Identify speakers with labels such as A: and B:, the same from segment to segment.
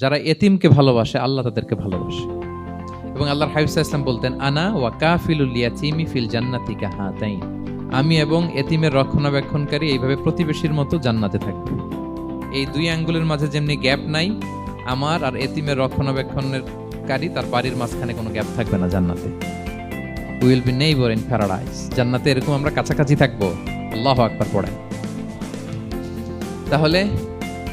A: যারা এতিমকে ভালোবাসে, আল্লাহ তাদেরকে ভালোবাসে। এবং আল্লাহর হাবিবসা ইসলাম বলতেন, আনা ওয়া কাফিলুল ইয়াতিমি ফিল জান্নাতি কাহাতাইন আমি এবং এতিমের রক্ষণাবেক্ষণকারী এইভাবে প্রতিবেশীর মতো জান্নাতে থাকবে। এই দুই আঙ্গুলের মাঝে যেমনি গ্যাপ নাই, আমার আর এতিমের রক্ষণাবেক্ষণের কারী তার বাড়ির মাঝখানে কোনো গ্যাপ থাকবে না জান্নাতে। Will be neighbour in paradise জান্নাতে এরকম আমরা কাছাকাছি থাকব। আল্লাহ আকবার পড়ায় তাহলে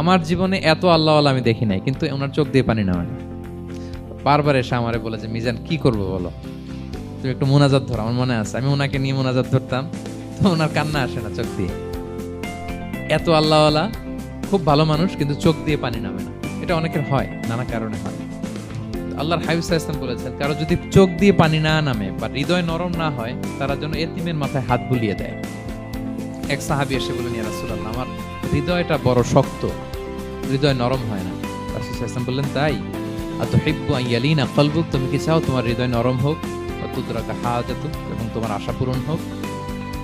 A: আমার জীবনে এত আল্লাহওয়ালা আমি দেখি নাই, কিন্তু ওনার চোখ দিয়ে পানি নামে না বারবার এসে আমারে বলে যে, মিজান, কি করব বলো? তুমি একটু মোনাজাত ধরো, আমার মনে আছে, আমি ওনাকে নিয়ে মোনাজাত ধরতাম, তো ওনার কান্না আসে না চোখ দিয়ে। এত আল্লাহওয়ালা, খুব ভালো মানুষ, কিন্তু চোখ দিয়ে পানি নামে না। এটা অনেকের হয়, নানা কারণে হয়। আল্লাহর হাবিব ইসলাম বলেছেন, কারও যদি চোখ দিয়ে পানি না নামে বা হৃদয় নরম না হয়, তারা যেন এতিমের মাথায় হাত বুলিয়ে দেয়। এক সাহাবি এসে বলেন ইয়া রাসূলুল্লাহ, আমার হৃদয়টা বড় শক্ত, হৃদয় নরম হয় না। রাসূল ইসলাম বললেন, তাই? আর তো হিব্বু আইয়ালিনা কলবুক, তুমি কি চাও তোমার হৃদয় নরম হোক? তুদরাকা হাজাতুক, এবং তোমার আশা পূরণ হোক?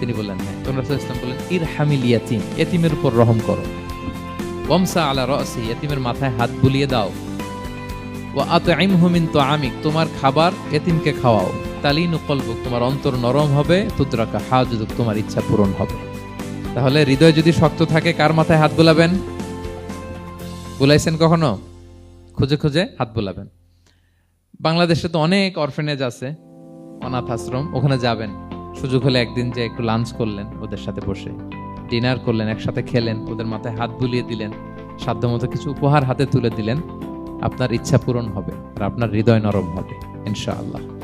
A: তিনি বললেন হ্যাঁ। তোমরা রাসূল ইসলাম বললেন ইর হামিল ইয়াতিম এতিমের উপর রহম করো। ওয়ামসা আলা রসি এতিমের মাথায় হাত বুলিয়ে দাও। ও আতইমহু মিন তুআমিক, তোমার খাবার এতিমকে খাওয়াও। তালিনু কলবুক, তোমার অন্তর নরম হবে, তুদরাকা হাজাতুক, তোমার ইচ্ছা পূরণ হবে। তাহলে হৃদয় যদি শক্ত থাকে, কার মাথায় হাত বোলাবেন? বুলাইছেন কখনো? খুঁজে খুঁজে হাত বোলাবেন। বাংলাদেশে তো অনেক অরফেনেজ আছে, অনাথ আশ্রম, ওখানে যাবেন। সুযোগ হলে একদিন যে একটু লাঞ্চ করলেন, ওদের সাথে বসে। ডিনার করলেন, একসাথে খেলেন, ওদের মাথায় হাত বুলিয়ে দিলেন, সাধ্যমতো কিছু উপহার হাতে তুলে দিলেন। আপনার ইচ্ছা পূরণ হবে আর আপনার হৃদয় নরম হবে, ইনশাআল্লাহ।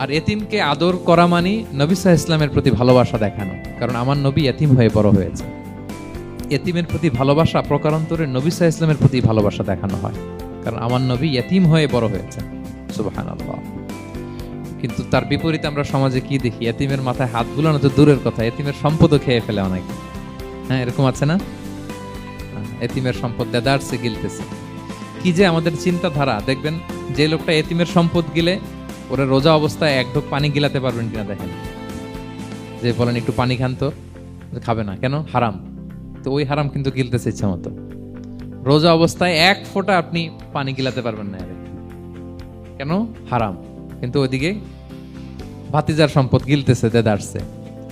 A: আর এতিমকে আদর করা মানি নবিসা ইসলামের প্রতি ভালোবাসা দেখানো। কারণ আমার নবী এতিম হয়ে বড় হয়েছে। এতিমের প্রতি ভালোবাসা প্রকারান্তরে নবিসা ইসলামের প্রতি ভালোবাসা দেখানো হয়। কারণ আমার নবী এতিম হয়ে বড় হয়েছে। সুবাহান কিন্তু তার বিপরীতে আমরা সমাজে কি দেখি? এতিমের মাথায় হাত বুলানো তো দূরের কথা। এতিমের সম্পদও খেয়ে ফেলে অনেকে। হ্যাঁ এরকম আছে না? এতিমের সম্পদ দেদারসে গিলতেছে। কি যে আমাদের চিন্তাধারা, দেখবেন যে লোকটা এতিমের সম্পদ গিলে ওরা রোজা অবস্থায় এক ঢোক পানি গিলাতে পারবেন কিনা দেখেন। যে বলেন, একটু পানি খান তো। খাবে না। কেন? হারাম। তো ওই হারাম কিন্তু গিলতেছে ইচ্ছা মতো। রোজা অবস্থায় এক ফোঁটা আপনি পানি গিলাতে পারবেন না কেন? হারাম। কিন্তু ওইদিকে ভাতিজার সম্পদ গিলতেছে দেদারসে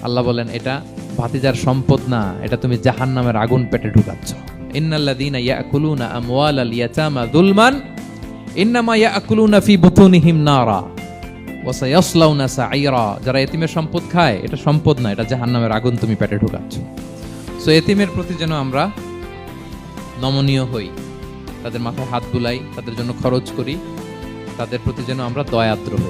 A: আল্লাহ বলেন, এটা ভাতিজার সম্পদ না, এটা তুমি জাহান নামের আগুন পেটে ঢুকাচ্ছ। ইন্নাল্লাযীনা ইয়াকুলুনা আমওয়ালাল ইয়াতামা যুলমান, ইন্নামা ইয়াকুলুনা ফি বুতুনিহিম নারা। ওয়া সায়াসলাউনা সাইরা যারা এতিমের সম্পদ খায়, এটা সম্পদ না, এটা জাহান্নামের আগুন তুমি পেটে ঢুকাচ্ছ। সো এতিমের প্রতি যেন আমরা নমনীয় হই, তাদের মাথায় হাত বুলাই, তাদের জন্য খরচ করি, তাদের প্রতি যেন আমরা দয়াদ্র হই।